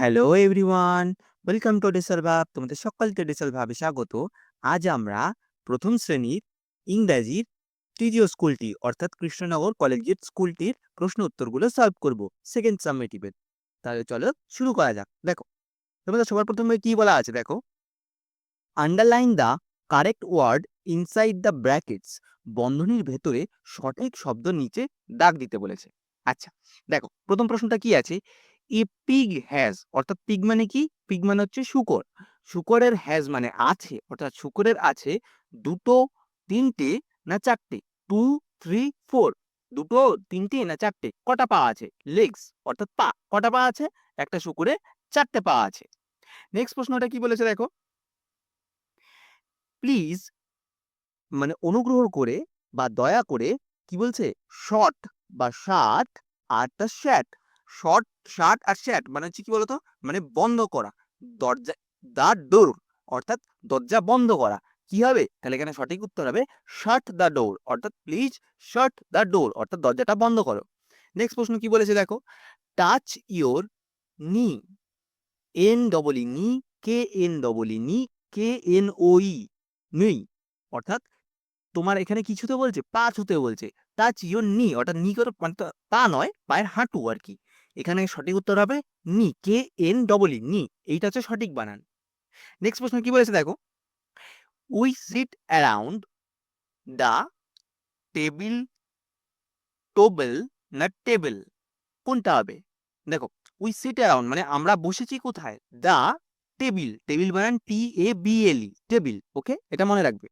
Hello everyone, welcome to ডিসেল ভাব, তোমাদের সকলকে ডিসেল ভাবে স্বাগত। আজ আমরা প্রথম শ্রেণির ইংরাজির তৃতীয় স্কুলটি, অর্থাৎ কৃষ্ণনগর কলেজিয়েট স্কুলটির প্রশ্ন উত্তরগুলো সলভ করব সেকেন্ড সাবমিটিভের তাহলে চলো শুরু করা যাক। দেখো, তোমাদের সবার প্রথমে কি বলা আছে দেখো? Underline the correct word inside the brackets বন্ধনীর ভেতরে সঠিক শব্দ নিচে দাগ দিতে বলেছে। আচ্ছা দেখো, প্রথম প্রশ্নটা কি আছে? এ পিগ হ্যাজ অর্থাৎ পিগ মানে কি? পিগ মানে হচ্ছে শুকর। শুকরের হ্যাজ মানে আছে, অর্থাৎ শুকরের আছে দুটো, তিনটে না চারটে? টু থ্রি ফোর দুটো, তিনটে না চারটে? কটা পা আছে? লেগস অর্থাৎ পা। কটা পা আছে? একটা শুকুরে চারটে পা আছে। নেক্সট প্রশ্নটা কি বলেছে দেখো? প্লিজ মানে অনুগ্রহ করে বা দয়া করে কি বলছে? শর্ট বা শার্ট আর একটা শ্যাট শর্ট, শার্ট আর শ্যাট মানে হচ্ছে কি বলতো? মানে বন্ধ করা। দরজা, দা ডোর অর্থাৎ দরজা বন্ধ করা। কি হবে? তাহলে এখানে সঠিক উত্তর হবে শার্ট দ্য ডোর। অর্থাৎ প্লিজ শার্ট দ্য ডোর অর্থাৎ দরজাটা বন্ধ করো। নেক্সট প্রশ্ন কি বলেছে দেখো? Touch your knee. N double E knee, K N double E knee, K N O ই নি অর্থাৎ তোমার এখানে কিছুতে বলছে? পা ছুতে বলছে। টাচ ইওর নি অর্থাৎ নি করে মানে তো পা নয়, পায়ের হাঁটু আর কি। এখানে সঠিক উত্তর হবে নি কে এন ডবল ই নি। এইটা হচ্ছে সঠিক বানান। নেক্সট প্রশ্ন কি বলেছে দেখো? We sit around the table টোবেল না টেবিল কোনটা হবে? দেখো উই সিট অ্যারাউন্ড মানে আমরা বসেছি কোথায়? দ্য টেবিল টেবিল বানান টি A B L E table ওকে এটা মনে রাখবে।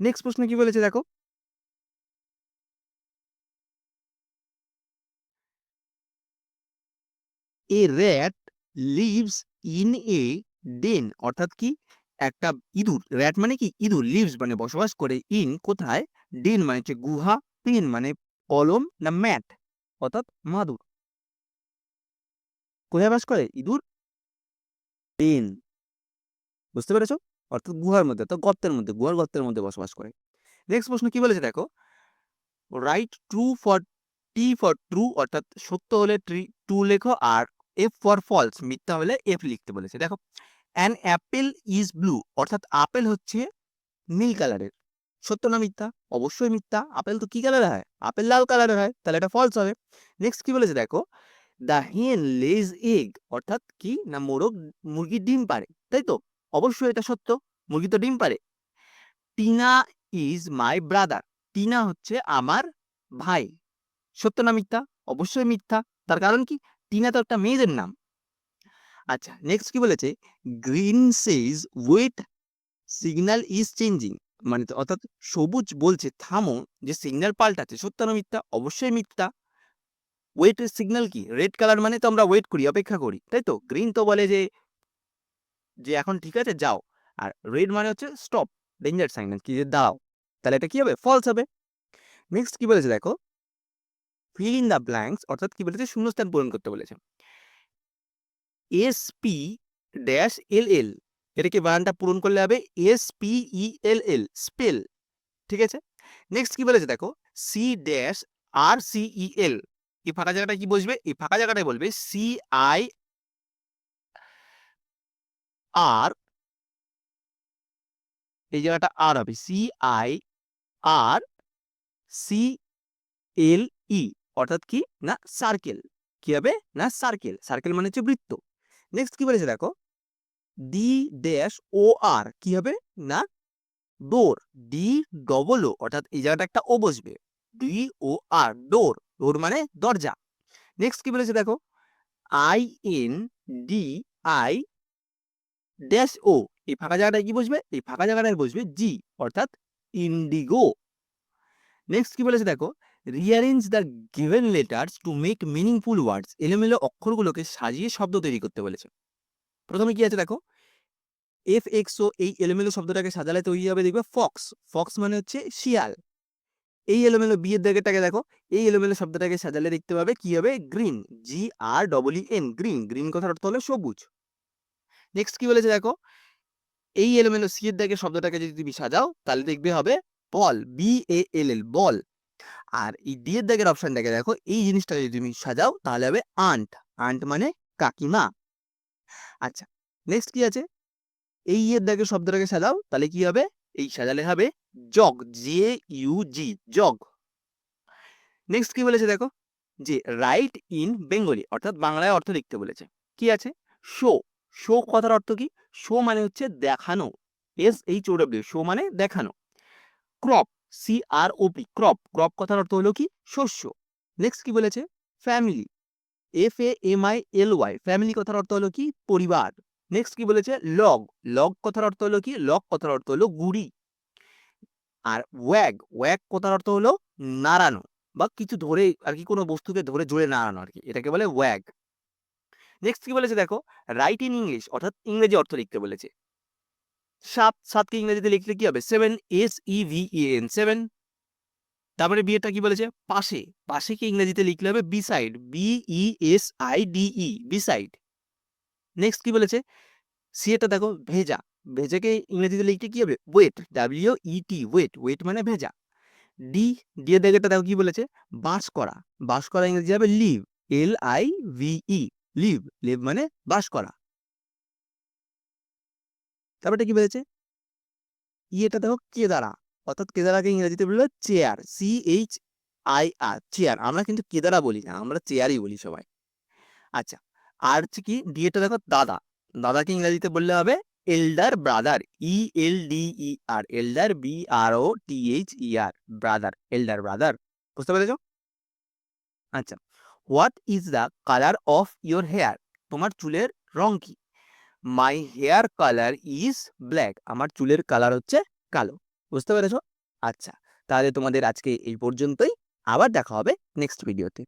নেক্সট প্রশ্ন কি বলেছে দেখো? A rat lives in a den অর্থাৎ কি? একটা ইঁদুর র্যাট মানে কি? ইঁদুর লিভস মানে বসবাস করে ইন কোথায়? ডেন মানে হচ্ছে গুহা পেন মানে কলম না ম্যাট অর্থাৎ মাদুর। কোথায় বাস করে? ইঁদুর ডেন বুঝতে পেরেছ? অর্থাৎ গুহার মধ্যে, অর্থাৎ গর্তের মধ্যে, গুহার গর্তের মধ্যে বসবাস করে। নেক্সট প্রশ্ন কি বলেছে দেখো? Write true for T for true অর্থাৎ সত্য হলে ট্রু লেখো আর এফ ফর ফলস মিথ্যা হলে এফ লিখতে বলেছে। দেখো অ্যান অ্যাপেল ইজ ব্লু অর্থাৎ আপেল হচ্ছে নীল কালারের সত্য না মিথ্যা? অবশ্যই মিথ্যা। আপেল তো কি কালারের হয়? আপেল লাল কালারের হয়, তাহলে এটা ফলস হবে। নেক্সট কি বলেছে দেখো? দ্য হেন লেজ এগ অর্থাৎ কি? না মোরগ মুরগির ডিম পারে তাই তো? অবশ্যই এটা সত্য, মুরগি তো ডিম পারে Tina is my brother Tina হচ্ছে আমার ভাই। সত্য না মিথ্যা? অবশ্যই মিথ্যা। তার কারণ কি? টিনা তো একটা মেয়েদের নাম। আচ্ছা নেক্সট কি বলেছে? Green says wait signal is changing মানে অর্থাৎ সবুজ বলছে, থামো, যে সিগন্যাল পাল্টাচ্ছে। সত্য না মিথ্যা? অবশ্যই মিথ্যা। ওয়েট সিগন্যাল কি? রেড কালার মানে তো আমরা ওয়েট করি, অপেক্ষা করি, তাই তো? গ্রিন তো বলে যে যে এখন ঠিক আছে, যাও। আর রেড মানে হচ্ছে স্টপ ডেঞ্জার সাইন কি যে দাঁড়াও। তাহলে এটা কি হবে? ফলস হবে। নেক্সট কি বলেছে, দেখো? ফিল ইন দ্য ব্ল্যাঙ্কস অর্থাৎ কি বলেছে? শূন্যস্থান পূরণ করতে বলেছে। S P dash L L এটাকে বানানটা পূরণ করলে হবে S P L L spell ঠিক আছে? নেক্সট কি বলেছে দেখো? C dash R C L এই ফাঁকা জায়গাটা কি বসবে? এই ফাঁকা জায়গাটায় বলবে সি আই আর এই জায়গাটা আর হবে C I R C L E অর্থাৎ কি? না সার্কেল কি হবে? না সার্কেল সার্কেল মানে হচ্ছে বৃত্ত। নেক্সট কি বলেছে দেখো? ডি ড্যাশ ও আর কি হবে? না ডোর ডি ডবল ও অর্থাৎ এই জায়গাটা একটা ও বসবে। D O R door door মানে দরজা। নেক্সট কি বলেছে দেখো? I N D I dash O এই ফাঁকা জায়গাটায় কি বসবে? এই ফাঁকা জায়গাটায় বসবে জি অর্থাৎ ইন্ডিগো নেক্সট কি বলেছে দেখো? Rearrange the given letters to make meaningful words এলোমেলো অক্ষরগুলোকে সাজিয়ে শব্দ তৈরি করতে বলেছে। প্রথমে কি আছে দেখো? এফ এক্স ও এই এলোমেলো শব্দটাকে সাজালে তৈরি হবে দেখবে ফক্স ফক্স মানে হচ্ছে শিয়াল। এই এলোমেলো বিয়ের দাগেটাকে দেখো, এই এলোমেলো শব্দটাকে সাজালে দেখতে পাবে কি হবে? Green G R double N green green কথার অর্থ হলো সবুজ। নেক্সট কি বলেছে দেখো? এই এলোমেলো সি এর দাগে শব্দটাকে যদি তুমি সাজাও, তাহলে দেখবে হবে বল বি এ এল এল বল আর এই ডি এর দাগের অপশনটাকে দেখো, এই জিনিসটা যদি তুমি সাজাও, তাহলে হবে আন্ট আন্ট মানে কাকিমা। আচ্ছা নেক্সট কি আছে? এই এর দাগে শব্দটাকে সাজাও, তাহলে কি হবে? এই সাজালে হবে jug J U G jug. Next কি বলেছে দেখো? যে রাইট ইন বেঙ্গলি অর্থাৎ বাংলায় অর্থ লিখতে বলেছে। কি আছে? শো শো কথার অর্থ কি? শো মানে হচ্ছে দেখানো। S H O W show মানে দেখানো। Crop C R O P crop crop কথার অর্থ হলো কি? শস্য। নেক্সট কি বলেছে? Family F A M I L Y family কথার অর্থ হলো কি? পরিবার। নেক্সট কি বলেছে? লগ লগ কথার অর্থ হলো কি? লগ কথার অর্থ হলো গুড়ি। আর ওয়াগ ওয়াগ কথার অর্থ হলো নাড়ানো বা কিছু ধরে আর কি কোনো বস্তুকে ধরে জোরে নাড়ানো আর কি। এটাকে বলে ওয়াগ নেক্সট কি বলেছে দেখো? রাইট ইন ইংলিশ অর্থাৎ ইংরেজি অর্থ লিখতে বলেছে। সাত, সাতকে ইংরেজিতে লিখলে কি হবে? Seven S E V N seven তারপরে বিয়েটা কি বলেছে? পাশে পাশে কি ইংরেজিতে লিখলে হবে? Beside B E S I D E beside next কি বলেছে? সি এটা দেখো, ভেজা। ভেজাকে ইংরেজিতে লিখতে কি হবে? Wet W E T wet wet মানে ভেজা। ডি ডি এর জায়গাটা দেখো কি বলেছে? বাস করা। বাস করা ইংরেজি হবে live L I V E live live মানে বাস করা। তারপরে কি বলেছে ই এটা দেখো কেদারা। অর্থাৎ কেদারাকে ইংরেজিতে বলল chair C H I R chair আমরা কিন্তু কেদারা বলি না, আমরা চেয়ারই বলি সবাই। আচ্ছা আর হচ্ছে কি ডি এটা দেখো দাদা। দাদাকে ইংরেজিতে বললে হবে elder brother E L D E R elder B R O T H E R brother elder brother বুঝতে পেরেছ? আচ্ছা what is the colour of your hair তোমার চুলের রং কি? My hair colour is black আমার চুলের কালার হচ্ছে কালো। বুঝতে পেরেছ? আচ্ছা তাহলে তোমাদের আজকে এই পর্যন্তই। আবার দেখা হবে নেক্সট ভিডিওতে